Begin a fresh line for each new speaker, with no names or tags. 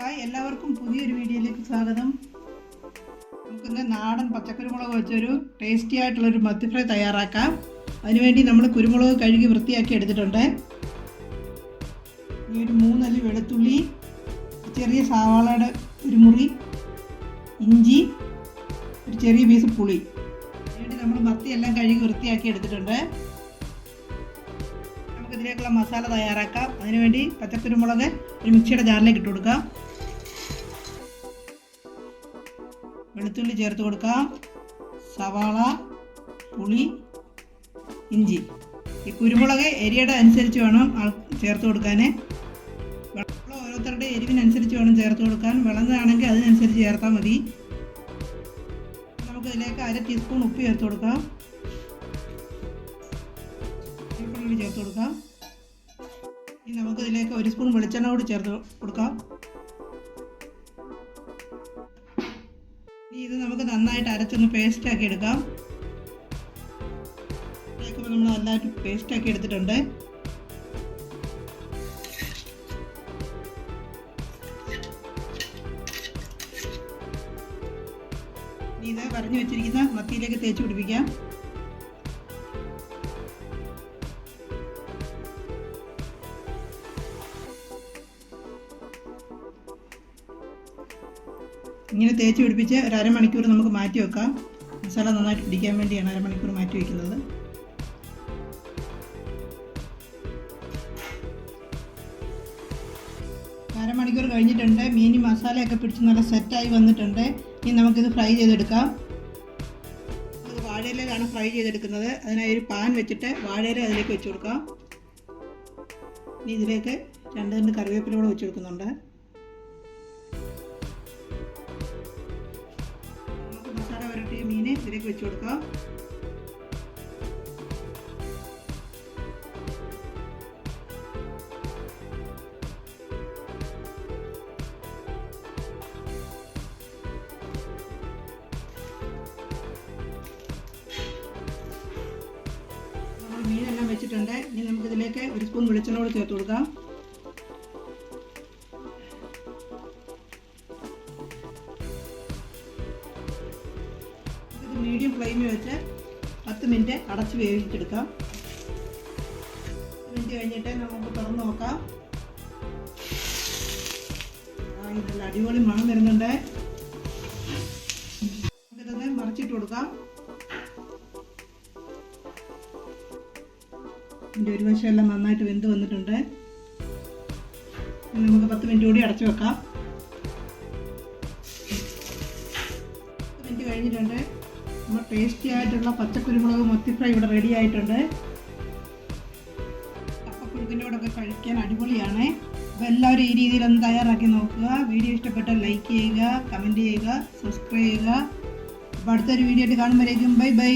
Hi എല്ലാവർക്കും പുതിയൊരു വീഡിയോയിലേക്ക് സ്വാഗതം. നമുക്കിന്ന് നാടൻ പച്ചക്കുരുമുളക് വെച്ചൊരു ടേസ്റ്റി ആയിട്ടുള്ളൊരു മത്തി ഫ്രൈ തയ്യാറാക്കാം. അതിനുവേണ്ടി നമ്മൾ കുരുമുളക് കഴുകി വൃത്തിയാക്കി എടുത്തിട്ടുണ്ട്. ഈ ഒരു മൂന്നല്ലി വെളുത്തുള്ളി ചെറിയ സവാളയുടെ ഒരു മുറി ഇഞ്ചി ഒരു ചെറിയ പീസ് പുളി. അതിനുവേണ്ടി നമ്മൾ മത്തി എല്ലാം കഴുകി വൃത്തിയാക്കി എടുത്തിട്ടുണ്ട്. നമുക്ക് ഇതിലേക്കുള്ള മസാല തയ്യാറാക്കാം. അതിനുവേണ്ടി പച്ചക്കുരുമുളക് ഒരു മിക്സിയുടെ ജാറിലേക്ക് ഇട്ട് കൊടുക്കാം. വെളുത്തുള്ളി ചേർത്ത് കൊടുക്കാം. സവാള പുളി ഇഞ്ചി. ഈ കുരുമുളക് എരിയുടെ അനുസരിച്ച് വേണം ചേർത്ത് കൊടുക്കാൻ വെള്ളം ഓരോരുത്തരുടെ എരിവിനനുസരിച്ച് വേണം ചേർത്ത് കൊടുക്കാൻ. വിളഞ്ഞതാണെങ്കിൽ അതിനനുസരിച്ച് ചേർത്താൽ മതി. നമുക്ക് ഇതിലേക്ക് അര ടീസ്പൂൺ ഉപ്പ് ചേർത്ത് കൊടുക്കാം. ചേർത്ത് കൊടുക്കാം. ഇനി നമുക്ക് ഇതിലേക്ക് ഒരു സ്പൂൺ വെളിച്ചെണ്ണ കൂടി ചേർത്ത് കൊടുക്കാം. ഇനി ഇത് നമുക്ക് നന്നായിട്ട് അരച്ചൊന്ന് പേസ്റ്റ് ആക്കി എടുക്കാം. ഇതിലേക്ക് നമ്മൾ നന്നായിട്ട് പേസ്റ്റ് ആക്കി എടുത്തിട്ടുണ്ട്. ഇത് പറഞ്ഞു വെച്ചിരിക്കുന്ന മത്തിയിലേക്ക് തേച്ച് പിടിപ്പിക്കാം. ഇങ്ങനെ തേച്ച് പിടിപ്പിച്ച് ഒരു അരമണിക്കൂർ നമുക്ക് മാറ്റി വെക്കാം. മസാല നന്നായിട്ട് പിടിക്കാൻ വേണ്ടിയാണ് അരമണിക്കൂർ മാറ്റി വയ്ക്കുന്നത് അരമണിക്കൂർ കഴിഞ്ഞിട്ടുണ്ട്. മീനി മസാലയൊക്കെ പിടിച്ച് നല്ല സെറ്റായി വന്നിട്ടുണ്ട്. ഇനി നമുക്കിത് ഫ്രൈ ചെയ്തെടുക്കാം. നമുക്ക് വാഴയിലാണ് ഫ്രൈ ചെയ്തെടുക്കുന്നത്. അതിനായി ഒരു പാൻ വെച്ചിട്ട് വാഴയില അതിലേക്ക് വെച്ച് കൊടുക്കാം. ഇനി ഇതിലേക്ക് രണ്ട് രണ്ട് കറിവേപ്പില കൂടെ വെച്ച് കൊടുക്കുന്നുണ്ട്. മസാല പുരട്ടിയ മീൻ ഇതിലേക്ക് വെച്ച് കൊടുക്കാം നമ്മൾ മീനെല്ലാം വെച്ചിട്ടുണ്ട് ഇനി നമുക്ക് ഇതിലേക്ക് ഒരു സ്പൂൺ വെളിച്ചെണ്ണ കൂടി ചേർത്ത് കൊടുക്കാം മീഡിയം ഫ്ലെയിമിൽ വെച്ച് പത്ത് മിനിറ്റ് അടച്ച് വേവിച്ചെടുക്കാം. മിനിറ്റ് കഴിഞ്ഞിട്ട് നമുക്ക് തുറന്ന് നോക്കാം. നല്ല അടിപൊളി മണം വരുന്നുണ്ട്. നമുക്കിതൊന്ന് മറിച്ചിട്ട് കൊടുക്കാം. ഇതിന്റെ ഒരു വശം എല്ലാം നന്നായിട്ട് വെന്ത് വന്നിട്ടുണ്ട്. നമുക്ക് പത്ത് മിനിറ്റ് കൂടി അടച്ചു വെക്കാം. പത്ത് മിനിറ്റ് കഴിഞ്ഞിട്ടുണ്ട്. നമ്മൾ ടേസ്റ്റി ആയിട്ടുള്ള പച്ചക്കുരുമുളക് മത്തി ഫ്രൈ ഇവിടെ റെഡി ആയിട്ടുണ്ട്. ഒക്കെ കഴിക്കാൻ അടിപൊളിയാണ്. അപ്പോൾ എല്ലാവരും ഈ രീതിയിൽ ഒന്ന് തയ്യാറാക്കി നോക്കുക. വീഡിയോ ഇഷ്ടപ്പെട്ടാൽ ലൈക്ക് ചെയ്യുക കമന്റ് ചെയ്യുക സബ്സ്ക്രൈബ് ചെയ്യുക. അപ്പോൾ അടുത്തൊരു വീഡിയോ ആയിട്ട് കാണുമ്പോഴേക്കും ബൈ ബൈ